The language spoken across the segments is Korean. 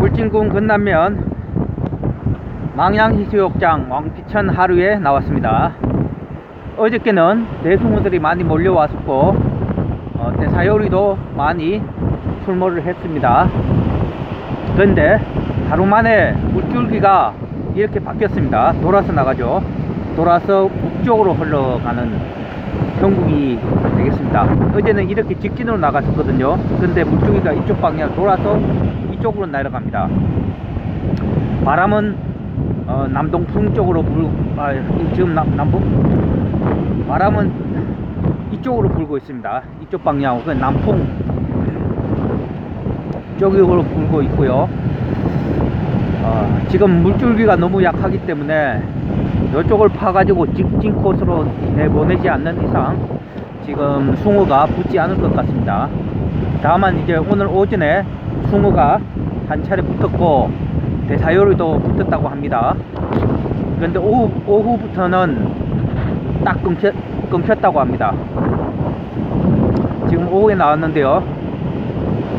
울진군 건남면 망양해수욕장 왕피천 하루에 나왔습니다. 어저께는 대숭어들이 많이 몰려왔었고 어, 대사요리도 많이 출몰을 했습니다. 그런데 하루 만에 물줄기가 이렇게 바뀌었습니다. 돌아서 나가죠. 돌아서 북쪽으로 흘러가는 형국이 되겠습니다. 어제는 이렇게 직진으로 나갔었거든요. 근데 물줄기가 이쪽 방향 돌아서 이 쪽으로 내려갑니다. 바람은 어, 남동풍 쪽으로 불, 아, 지금 남, 남북? 바람은 이쪽으로 불고 있습니다. 이쪽 방향으로 그 남풍 쪽으로 불고 있고요. 어, 지금 물줄기가 너무 약하기 때문에 이쪽을 파가지고 직진 코스로 내보내지 않는 이상 지금 숭어가 붙지 않을 것 같습니다. 다만 이제 오늘 오전에 숭어가 한 차례 붙었고 대사요리도 붙었다고 합니다. 그런데 오후, 오후부터는 딱 끊겼, 끊겼다고 합니다. 지금 오후에 나왔는데요.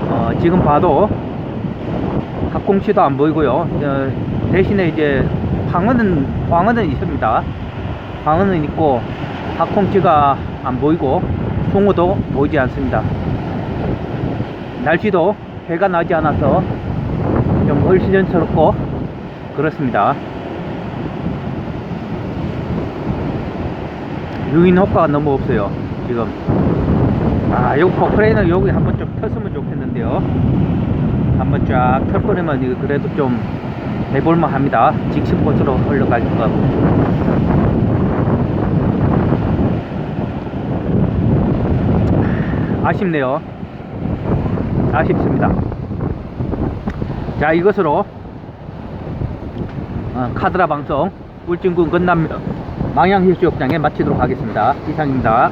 어, 지금 봐도 학공치도 안 보이고요. 어, 대신에 이제 황어는 황어는 있습니다. 황어는 있고 학공치가 안 보이고 송어도 보이지 않습니다. 날씨도 해가 나지 않아서 좀 얼시전스럽고 그렇습니다. 유인 효과가 너무 없어요. 지금 아, 요 포크레인은 여기 한번 좀 폈으면 좋겠는데요. 한번 쫙 펴버리면 이거 그래도 좀 해볼만 합니다. 직신 코스로 흘러갈 것 같고. 아쉽네요. 아쉽습니다. 자, 이것으로 어, 카드라 방송 울진군 건남 망양해수욕장에 마치도록 하겠습니다. 이상입니다.